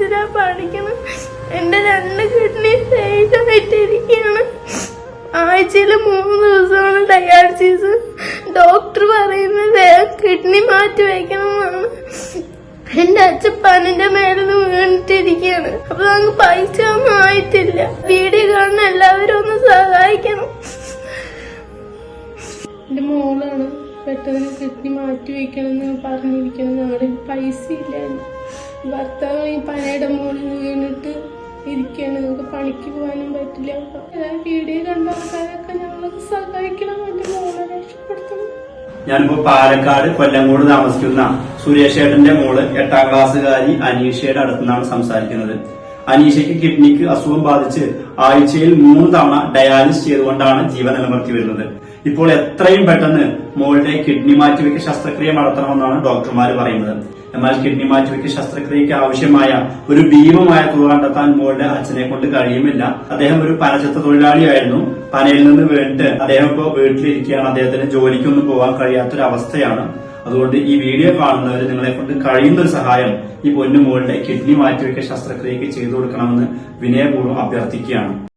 കോളേജിലാ പഠിക്കണം എന്റെ രണ്ട് കിഡ്നി ആയിട്ടിരിക്കുകയാണ് ആഴ്ചയിൽ മൂന്ന് ദിവസമാണ് ഡയാലിസിസ്. ഡോക്ടർ പറയുന്നത് കിഡ്നി മാറ്റി വെക്കണമെന്നാണ്. എന്റെ അച്ഛൻ പനിന്റെ മേലിന്ന് വീണിട്ടിരിക്കുകയാണ്. അപ്പൊ നമുക്ക് പൈസ ഒന്നും ആയിട്ടില്ല. വീഡിയോ കാണുന്ന എല്ലാവരും ഒന്ന് സഹായിക്കണം. എന്റെ മോളാണ് പെട്ടെന്ന് കിഡ്നി മാറ്റി വയ്ക്കണം എന്ന് പറഞ്ഞിരിക്കുന്നത്. ഞങ്ങളുടെ പൈസ ഇല്ലായിരുന്നു ഭർത്താവ് ഈ പനയുടെ മുകളിൽ വീണിട്ട് ഇരിക്കുകയാണ്. നമുക്ക് പണിക്ക് പോകാനും പറ്റില്ല. വീഡിയോ കണ്ട ആൾക്കാരൊക്കെ സഹായിക്കണം മോളെ രക്ഷപ്പെടുത്തണം. ഞാനിപ്പോ പാലക്കാട് കൊല്ലങ്കോട് താമസിക്കുന്ന സുരേഷ് ഏട്ടന്റെ മോൾ എട്ടാം ക്ലാസ്സുകാരി അനീഷയുടെ അടുത്തു നിന്നാണ് സംസാരിക്കുന്നത്. അനീഷയ്ക്ക് കിഡ്നിക്ക് അസുഖം ബാധിച്ച് ആഴ്ചയിൽ മൂന്ന് തവണ ഡയാലിസ് ചെയ്തുകൊണ്ടാണ് ജീവൻ നിലനിർത്തി വരുന്നത്. ഇപ്പോൾ എത്രയും പെട്ടെന്ന് മോളുടെ കിഡ്നി മാറ്റിവെക്ക് ശസ്ത്രക്രിയ നടത്തണമെന്നാണ് ഡോക്ടർമാർ പറയുന്നത്. എന്നാൽ കിഡ്നി മാറ്റിവെക്ക് ശസ്ത്രക്രിയക്ക് ആവശ്യമായ ഒരു ഭീമമായ തുക കണ്ടെത്താൻ മോളുടെ അച്ഛനെ കൊണ്ട് കഴിയുമില്ല. അദ്ദേഹം ഒരു പനചത്ത തൊഴിലാളിയായിരുന്നു. പനയിൽ നിന്ന് വീണിട്ട് അദ്ദേഹം ഇപ്പോൾ വീട്ടിലിരിക്കുകയാണ്. അദ്ദേഹത്തിന് ജോലിക്കൊന്നും പോകാൻ കഴിയാത്തൊരു അവസ്ഥയാണ്. അതുകൊണ്ട് ഈ വീഡിയോ കാണുന്നവർ നിങ്ങളെ കൊണ്ട് കഴിയുന്ന ഒരു സഹായം ഈ പൊന്നു മോളുടെ കിഡ്നി മാറ്റിവെക്കൽ ശസ്ത്രക്രിയക്ക് ചെയ്തു കൊടുക്കണമെന്ന് വിനയപൂർവം അഭ്യർത്ഥിക്കുകയാണ്.